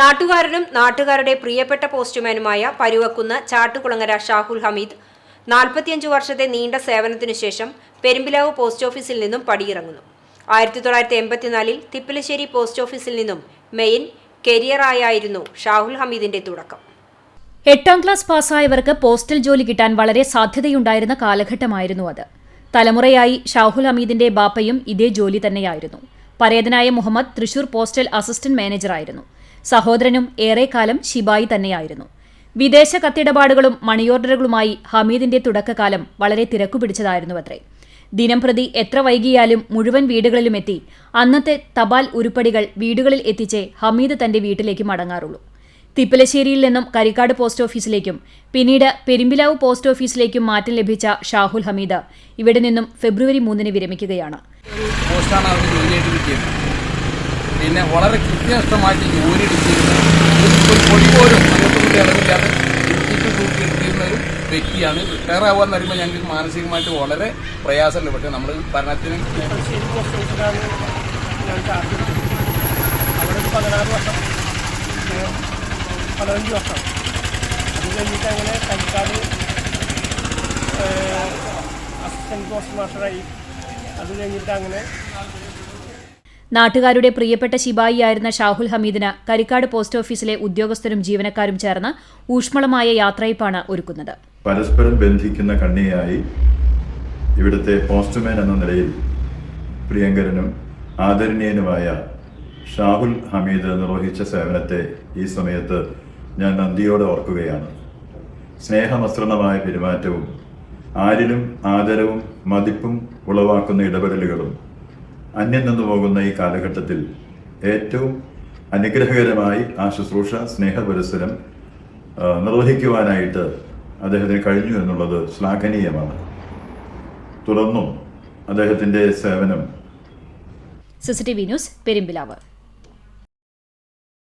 നാട്ടുകാരനും നാട്ടുകാരുടെ പ്രിയപ്പെട്ട പോസ്റ്റ്മാനുമായ പരുവക്കുന്ന് ചാട്ടുകുളങ്ങര ഷാഹുൽ ഹമീദ് നാൽപ്പത്തിയഞ്ച് വർഷത്തെ നീണ്ട സേവനത്തിനു ശേഷം പെരുമ്പിലാവ് പോസ്റ്റ് ഓഫീസിൽ നിന്നും പടിയിറങ്ങുന്നു. ആയിരത്തി തൊള്ളായിരത്തി എൺപത്തിനാലിൽ തിപ്പലശ്ശേരി പോസ്റ്റ് ഓഫീസിൽ നിന്നും മെയിൻ കരിയറായായിരുന്നു ഷാഹുൽ ഹമീദിന്റെ തുടക്കം. എട്ടാം ക്ലാസ് പാസ്സായവർക്ക് പോസ്റ്റൽ ജോലി കിട്ടാൻ വളരെ സാധ്യതയുണ്ടായിരുന്ന കാലഘട്ടമായിരുന്നു അത്. തലമുറയായി ഷാഹുൽ ഹമീദിന്റെ ബാപ്പയും ഇതേ ജോലി തന്നെയായിരുന്നു. പരേതനായ മുഹമ്മദ് തൃശൂർ പോസ്റ്റൽ അസിസ്റ്റന്റ് മാനേജറായിരുന്നു. സഹോദരനും ഏറെക്കാലം ശിബായി തന്നെയായിരുന്നു. വിദേശ കത്തിടപാടുകളും മണിയോർഡറുകളുമായി ഹമീദിന്റെ തുടക്കകാലം വളരെ തിരക്കുപിടിച്ചതായിരുന്നു അത്രേ ദിനംപ്രതി എത്ര വൈകിയാലും മുഴുവൻ വീടുകളിലും എത്തി അന്നത്തെ തപാൽ ഉരുപ്പടികൾ വീടുകളിൽ എത്തിച്ചേ ഹമീദ് തന്റെ വീട്ടിലേക്ക് മടങ്ങാറുള്ളൂ. തിപ്പലശ്ശേരിയിൽ നിന്നും കരിക്കാട് പോസ്റ്റ് ഓഫീസിലേക്കും പിന്നീട് പെരുമ്പിലാവ് പോസ്റ്റ് ഓഫീസിലേക്കും മാറ്റം ലഭിച്ച ഷാഹുൽ ഹമീദ് ഇവിടെ നിന്നും ഫെബ്രുവരി മൂന്നിന് വിരമിക്കുകയാണ്. പിന്നെ വളരെ കൃത്യനിഷ്ഠമായിട്ട് ജോലി എടുത്തിരുന്ന ഒരു പൊടി പോലും അങ്ങോട്ടും ഇളവില്ലാതെ എടുത്തിട്ട് തൂക്കി എടുത്തിരുന്ന ഒരു വ്യക്തിയാണ്. റിട്ടയർ ആവാന്ന് പറയുമ്പോൾ ഞങ്ങൾക്ക് മാനസികമായിട്ട് വളരെ പ്രയാസമുണ്ട്. പക്ഷേ നമ്മൾ ഭരണത്തിന് വർഷം. പതിനഞ്ച് വർഷം. അത് കഴിഞ്ഞിട്ട് അങ്ങനെ കളിക്കാട് അസിസ്റ്റന്റ് പോസ്റ്റ് മാസ്റ്ററായി അത് കഴിഞ്ഞിട്ട് അങ്ങനെ നാട്ടുകാരുടെ പ്രിയപ്പെട്ട ശിപായിയായിരുന്ന ഷാഹുൽ ഹമീദിന് കരിക്കാട് പോസ്റ്റ് ഓഫീസിലെ ഉദ്യോഗസ്ഥരും ജീവനക്കാരും ചേർന്ന് ഊഷ്മളമായ യാത്രയപ്പാണ് ഒരുക്കുന്നത്. പരസ്പരം ബന്ധിക്കുന്ന കണ്ണിയായി ഇവിടുത്തെ പോസ്റ്റ്മാൻ എന്ന നിലയിൽ പ്രിയങ്കരനും ആദരണീയനുമായ ഷാഹുൽ ഹമീദ് നിർവഹിച്ച സേവനത്തെ ഈ സമയത്ത് ഞാൻ നന്ദിയോടെ ഓർക്കുകയാണ്. സ്നേഹമസൃണമായ പെരുമാറ്റവും ആരിലും ആദരവും മതിപ്പും ഉളവാക്കുന്ന ഇടപെടലുകളും അന്യം നിന്നു പോകുന്ന ഈ കാലഘട്ടത്തിൽ ഏറ്റവും അനുഗ്രഹകരമായി ആ ശുശ്രൂഷ സ്നേഹപരസ്പരം ആ, നിർവഹിക്കുവാനായിട്ട് അദ്ദേഹത്തിന് കഴിഞ്ഞു എന്നുള്ളത് ശ്ലാഘനീയമാണ്. തുടർന്നും അദ്ദേഹത്തിന്റെ സേവനം. CCTV news Perumpilavu.